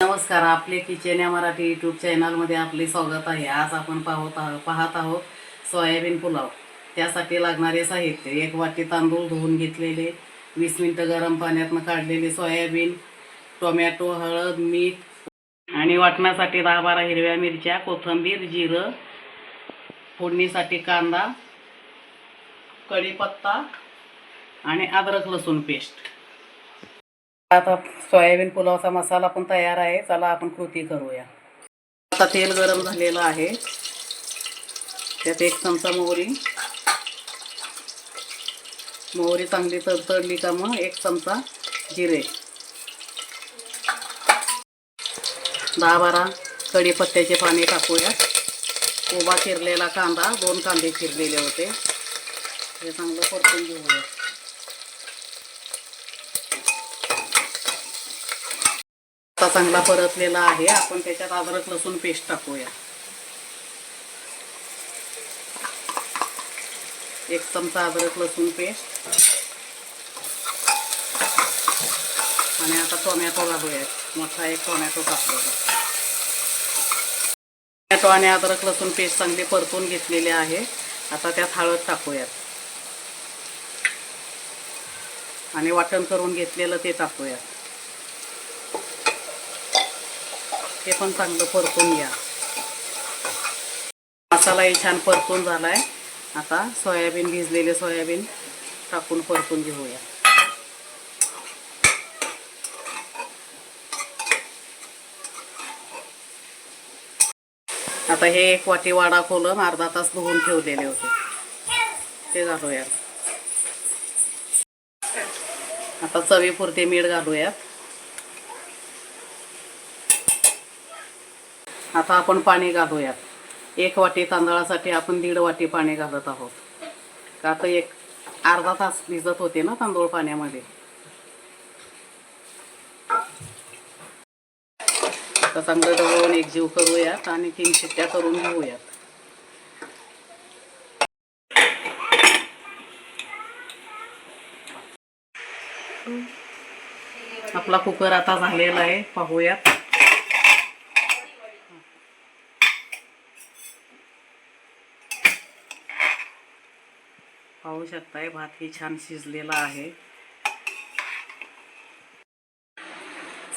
नमस्कार आपले किचन या मराठी यूट्यूब चॅनलमध्ये आपले स्वागत आहे. आज आपण पाहत आहोत पाहत आहोत सोयाबीन पुलाव. त्यासाठी लागणारे साहित्य. एक वाटी तांदूळ धुवून घेतलेले वीस मिनटं गरम पाण्यातनं काढलेले सोयाबीन टोमॅटो हळद मीठ आणि वाटण्यासाठी दहा बारा हिरव्या मिरच्या कोथिंबीर जिरं फोडणीसाठी कांदा कढीपत्ता आणि अद्रक लसूण पेस्ट आता सोयाबीन पुलावचा मसाला पण तयार आहे. चला आपण कृती करूया. आता तेल गरम झालेलं आहे. त्यात एक चमचा मोहरी. मोहरी चांगली तडतडली का मग एक चमचा जिरे. दहा बारा कढीपत्त्याचे पाणी टाकूया. उभा चिरलेला कांदा दोन कांदे चिरलेले होते. हे चांगलं परतून घेऊया. आता चांगला परतलेला आहे. आपण त्याच्यात अद्रक लसूण पेस्ट टाकूया. एक चमचा अद्रक लसूण पेस्ट आणि आता टोमॅटो घालूया मोठा एक टोमॅटो टाकलेला टोमॅटो आणि अद्रक लसूण पेस्ट चांगली परतून घेतलेले आहे. आता त्यात हळद टाकूयात. आणि वाटण करून घेतलेलं ते टाकूयात. हे पण चांगलं परतून घ्या. मसालाही छान परतून झालाय. आता सोयाबीन भिजलेले सोयाबीन टाकून परतून घेऊया. आता हे एक वाटी वाडा खोलून अर्धा तास धुवून ठेवलेले होते. ते घालूया आता चवीपुरते मीठ घालूयात. आता आपण पाणी घालूयात. एक वाटी तांदळासाठी आपण दीड वाटी पाणी घालत आहोत. का तर एक अर्धा तास भिजत होते ना तांदूळ पाण्यामध्ये. आता चांगलं ढवळून एकजीव करूयात आणि तीन शिट्ट्या करून घेऊयात. आपला कुकर आता झालेला आहे. पाहूयात. पाहू शकताय भात ही छान शिजलेला आहे.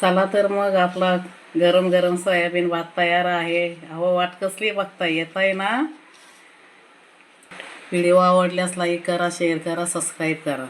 चला तर मग आपला गरम गरम सोयाबीन भात तयार आहे. अहो वाट कसली बघता येत आहे ना? व्हिडिओ आवडल्यास लाईक करा शेअर करा सबस्क्राईब करा.